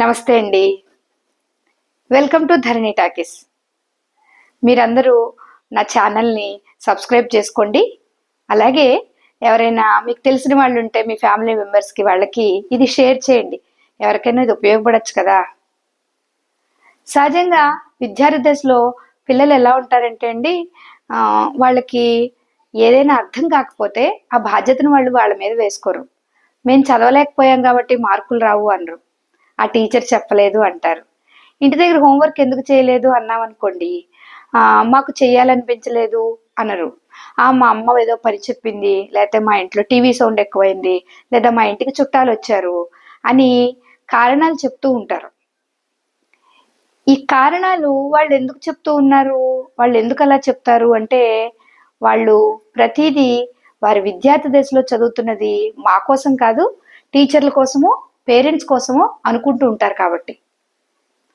నమస్తే అండి. Welcome to Dharani talkies మీరందరూ నా ఛానల్ని సబ్స్క్రైబ్ చేసుకోండి. అలాగే ఎవరైనా మీకు తెలిసిన వాళ్ళు ఉంటే మీ ఫ్యామిలీ మెంబర్స్కి వాళ్ళకి ఇది షేర్ చేయండి. ఎవరికైనా ఇది ఉపయోగపడచ్చు కదా. సహజంగా విద్యార్థి దశలో పిల్లలు ఎలా ఉంటారంటే అండి వాళ్ళకి ఏదైనా అర్థం కాకపోతే ఆ బాధ్యతను వాళ్ళు వాళ్ళ మీద వేసుకోరు. మేము చదవలేకపోయాం కాబట్టి మార్కులు రావు అనరు. ఆ టీచర్ చెప్పలేదు అంటారు. ఇంటి దగ్గర హోంవర్క్ ఎందుకు చేయలేదు అన్నాం అనుకోండి మాకు చేయాలనిపించలేదు అనరు. ఆ మా అమ్మ ఏదో పని చెప్పింది లేకపోతే మా ఇంట్లో టీవీ సౌండ్ ఎక్కువైంది లేదా మా ఇంటికి చుట్టాలు వచ్చారు అని కారణాలు చెప్తూ ఉంటారు. ఈ కారణాలు వాళ్ళు ఎందుకు చెప్తూ ఉన్నారు? వాళ్ళు ఎందుకు అలా చెప్తారు? అంటే వాళ్ళు ప్రతిదీ వారి విద్యార్థి దశలో చదువుతున్నది మా కోసం కాదు టీచర్ల కోసము పేరెంట్స్ కోసమో అనుకుంటూ ఉంటారు కాబట్టి.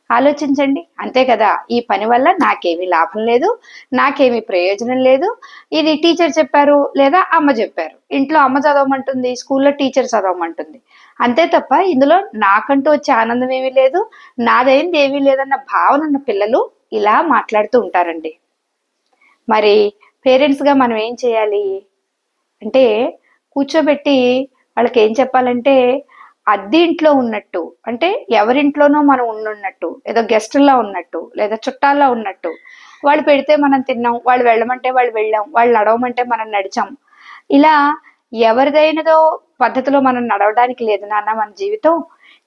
ఆలోచించండి. అంతే కదా ఈ పని వల్ల నాకేమీ లాభం లేదు నాకేమీ ప్రయోజనం లేదు. ఇది టీచర్ చెప్పారు లేదా అమ్మ చెప్పారు. ఇంట్లో అమ్మ చదవమంటుంది స్కూల్లో టీచర్ చదవమంటుంది. అంతే తప్ప ఇందులో నాకంటూ వచ్చే ఆనందం ఏమీ లేదు నాదైంది ఏమీ లేదన్న భావన ఉన్న పిల్లలు ఇలా మాట్లాడుతూ ఉంటారండి. మరి పేరెంట్స్గా మనం ఏం చేయాలి? అంటే కూర్చోబెట్టి వాళ్ళకి ఏం చెప్పాలంటే అద్దె ఇంట్లో ఉన్నట్టు అంటే ఎవరింట్లోనో మనం ఉన్నట్టు ఏదో గెస్ట్లా ఉన్నట్టు లేదా చుట్టాల్లో ఉన్నట్టు వాళ్ళు పెడితే మనం తిన్నాం వాళ్ళు వెళ్ళమంటే వాళ్ళు వెళ్ళాం వాళ్ళు నడవమంటే మనం నడిచాం. ఇలా ఎవరిదైనదో పద్ధతిలో మనం నడవడానికి లేదు నాన్న మన జీవితం.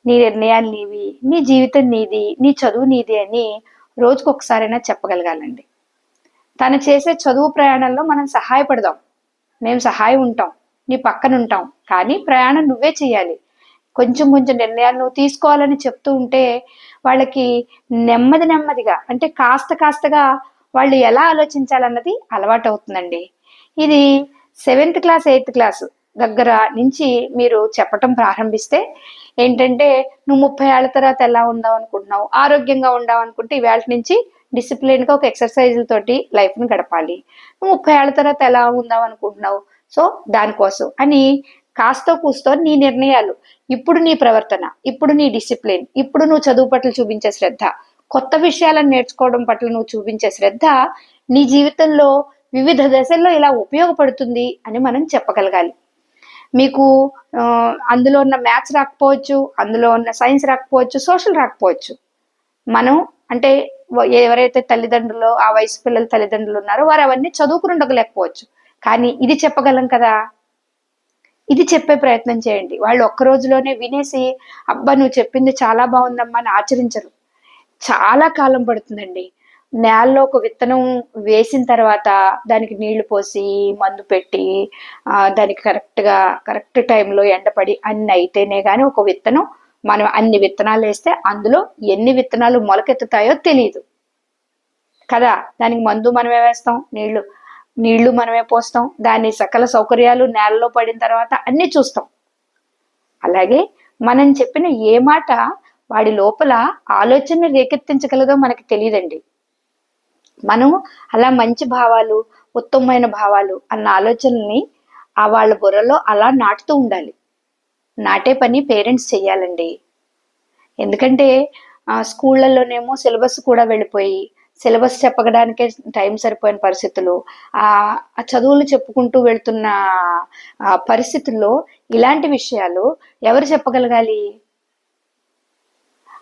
నీ నిర్ణయాలు నీవి నీ జీవితం నీది నీ చదువు నీది అని రోజుకు ఒకసారైనా చెప్పగలగాలండి. తను చేసే చదువు ప్రయాణంలో మనం సహాయపడదాం. మేము సహాయం ఉంటాం నీ పక్కన ఉంటాం కానీ ప్రయాణం నువ్వే చేయాలి. కొంచెం కొంచెం నిర్ణయాలు నువ్వు తీసుకోవాలని చెప్తూ ఉంటే వాళ్ళకి నెమ్మది నెమ్మదిగా అంటే కాస్త కాస్తగా వాళ్ళు ఎలా ఆలోచించాలన్నది అలవాటు అవుతుందండి ఇది సెవెంత్ క్లాస్ ఎయిత్ క్లాస్ దగ్గర నుంచి మీరు చెప్పటం ప్రారంభిస్తే ఏంటంటే నువ్వు ముప్పై ఏళ్ళ తర్వాత ఎలా ఉందాం అనుకుంటున్నావు? ఆరోగ్యంగా ఉండావు అనుకుంటే ఇవాళ నుంచి డిసిప్లిన్గా ఒక ఎక్సర్సైజ్ తోటి లైఫ్ని గడపాలి. నువ్వు ముప్పై ఏళ్ళ తర్వాత ఎలా ఉందాం అనుకుంటున్నావు? సో దానికోసం అని కాస్తో కూస్తో నీ నిర్ణయాలు. ఇప్పుడు నీ ప్రవర్తన ఇప్పుడు నీ డిసిప్లిన్ ఇప్పుడు నువ్వు చదువు పట్ల చూపించే శ్రద్ధ. కొత్త విషయాలను నేర్చుకోవడం పట్ల నువ్వు చూపించే శ్రద్ధ నీ జీవితంలో వివిధ దశల్లో ఇలా ఉపయోగపడుతుంది అని మనం చెప్పగలగాలి. మీకు అందులో ఉన్న మ్యాథ్స్ రాకపోవచ్చు అందులో ఉన్న సైన్స్ రాకపోవచ్చు సోషల్ రాకపోవచ్చు. మనం అంటే ఎవరైతే తల్లిదండ్రులు ఆ వయసు పిల్లల తల్లిదండ్రులు ఉన్నారో వారు అవన్నీ చదువుకుని ఉండగలేకపోవచ్చు కానీ ఇది చెప్పగలం కదా? ఇది చెప్పే ప్రయత్నం చేయండి. వాళ్ళు ఒక్క రోజులోనే వినేసి అబ్బా నువ్వు చెప్పింది చాలా బాగుందమ్మా అని ఆచరించరు. చాలా కాలం పడుతుందండి. నేలలో ఒక విత్తనం వేసిన తర్వాత దానికి నీళ్ళు పోసి మందు పెట్టి దానికి కరెక్ట్గా కరెక్ట్ టైంలో ఎండపడి అన్ని అయితేనే కానీ ఒక విత్తనం మనం అన్ని విత్తనాలు వేస్తే అందులో ఎన్ని విత్తనాలు మొలకెత్తుతాయో తెలియదు కదా? దానికి మందు మనమే వేస్తాం? నీళ్ళు. నీళ్ళు మనమే పోస్తాం దాని సకల సౌకర్యాలు నేలలో పడిన తర్వాత అన్ని చూస్తాం. అలాగే మనం చెప్పిన ఏ మాట వాడి లోపల ఆలోచన రేకెత్తించగలదో మనకు తెలియదండి. మనం అలా మంచి భావాలు ఉత్తమమైన భావాలు అన్న ఆలోచనల్ని ఆ వాళ్ళ బుర్రలో అలా నాటుతూ ఉండాలి. నాటే పని పేరెంట్స్ చేయాలండి ఎందుకంటే స్కూళ్ళలోనేమో స్కూళ్ళల్లోనేమో సిలబస్ కూడా వెళ్ళిపోయి సిలబస్ చెప్పడానికే టైం సరిపోయిన పరిస్థితులు ఆ చదువులు చెప్పుకుంటూ వెళ్తున్న ఆ, పరిస్థితుల్లో ఇలాంటి విషయాలు ఎవరు చెప్పగలగాలి?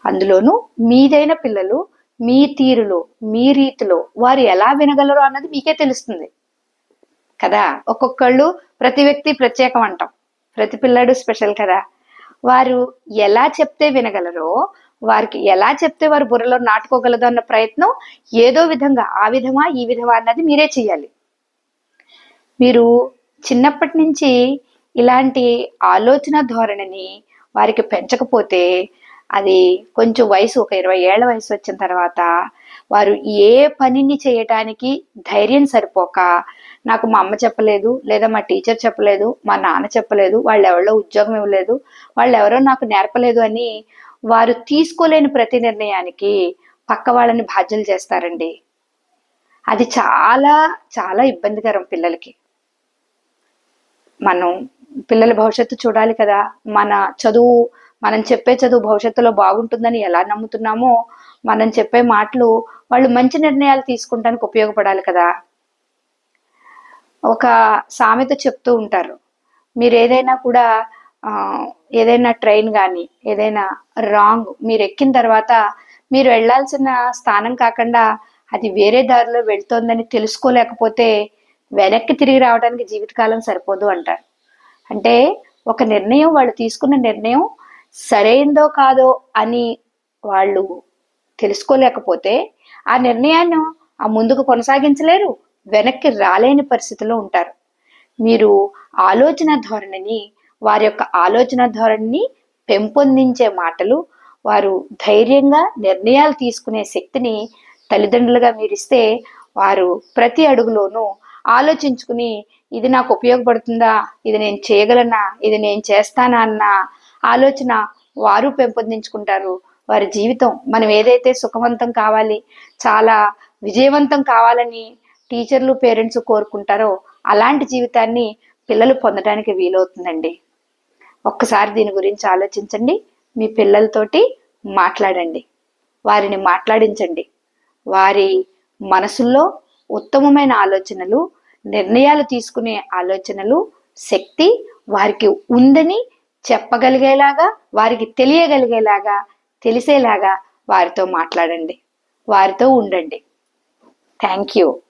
అందులోనూ మీదైన పిల్లలు మీ తీరులో మీ రీతిలో వారు ఎలా వినగలరు అన్నది మీకే తెలుస్తుంది. కదా? ఒక్కొక్కళ్ళు ప్రతి వ్యక్తి ప్రత్యేకం అంటాం. ప్రతి పిల్లాడు స్పెషల్ కదా? వారు ఎలా చెప్తే వినగలరో వారికి ఎలా చెప్తే వారు బుర్రలో నాటుకోగలదు అన్న ప్రయత్నం ఏదో విధంగా ఆ విధమా ఈ విధమా అన్నది మీరే చేయాలి మీరు చిన్నప్పటి నుంచి ఇలాంటి ఆలోచన ధోరణిని వారికి పెంచకపోతే అది కొంచెం వయసు ఒక ఇరవై ఏళ్ళ వయసు వచ్చిన తర్వాత వారు ఏ పనిని చేయటానికి ధైర్యం సరిపోక నాకు మా అమ్మ చెప్పలేదు లేదా మా టీచర్ చెప్పలేదు మా నాన్న చెప్పలేదు వాళ్ళు ఎవరో ఉద్యోగం ఇవ్వలేదు వాళ్ళు ఎవరో నాకు నేర్పలేదు అని వారు తీసుకోలేని ప్రతి నిర్ణయానికి పక్క వాళ్ళని బాధ్యలు చేస్తారండి. అది చాలా చాలా ఇబ్బందికరం పిల్లలకి. మనం పిల్లల భవిష్యత్తు చూడాలి కదా. మన చదువు మనం చెప్పే చదువు భవిష్యత్తులో బాగుంటుందని ఎలా నమ్ముతున్నామో మనం చెప్పే మాటలు వాళ్ళు మంచి నిర్ణయాలు తీసుకుంటానికి ఉపయోగపడాలి కదా. ఒక సామెత చెప్తూ ఉంటారు. మీరు ఏదైనా కూడా ఏదైనా ట్రైన్ కానీ ఏదైనా రాంగ్ మీరు ఎక్కిన తర్వాత మీరు వెళ్ళాల్సిన స్థానం కాకుండా అది వేరే దారిలో వెళ్తోందని తెలుసుకోలేకపోతే వెనక్కి తిరిగి రావడానికి జీవితకాలం సరిపోదు అంటారు. అంటే ఒక నిర్ణయం వాళ్ళు తీసుకున్న నిర్ణయం సరైందో కాదో అని వాళ్ళు తెలుసుకోలేకపోతే ఆ నిర్ణయాన్ని ఆ ముందుకు కొనసాగించలేరు వెనక్కి రాలేని పరిస్థితిలో ఉంటారు. మీరు ఆలోచన ధోరణిని వారి యొక్క ఆలోచన ధోరణిని పెంపొందించే మాటలు వారు ధైర్యంగా నిర్ణయాలు తీసుకునే శక్తిని తల్లిదండ్రులుగా మీరిస్తే వారు ప్రతి అడుగులోనూ ఆలోచించుకుని ఇది నాకు ఉపయోగపడుతుందా ఇది నేను చేయగలనా ఇది నేను చేస్తానా అన్న ఆలోచన వారు పెంపొందించుకుంటారు. వారి జీవితం మనం ఏదైతే సుఖవంతం కావాలి చాలా విజయవంతం కావాలని టీచర్లు పేరెంట్స్ కోరుకుంటారో అలాంటి జీవితాన్ని పిల్లలు పొందడానికి వీలవుతుందండి. ఒక్కసారి దీని గురించి ఆలోచించండి. మీ పిల్లలతోటి మాట్లాడండి. వారిని మాట్లాడించండి. వారి మనసుల్లో ఉత్తమమైన ఆలోచనలు నిర్ణయాలు తీసుకునే ఆలోచనలు శక్తి వారికి ఉందని చెప్పగలిగేలాగా వారికి తెలియగలిగేలాగా తెలిసేలాగా వారితో మాట్లాడండి. వారితో ఉండండి. Thank you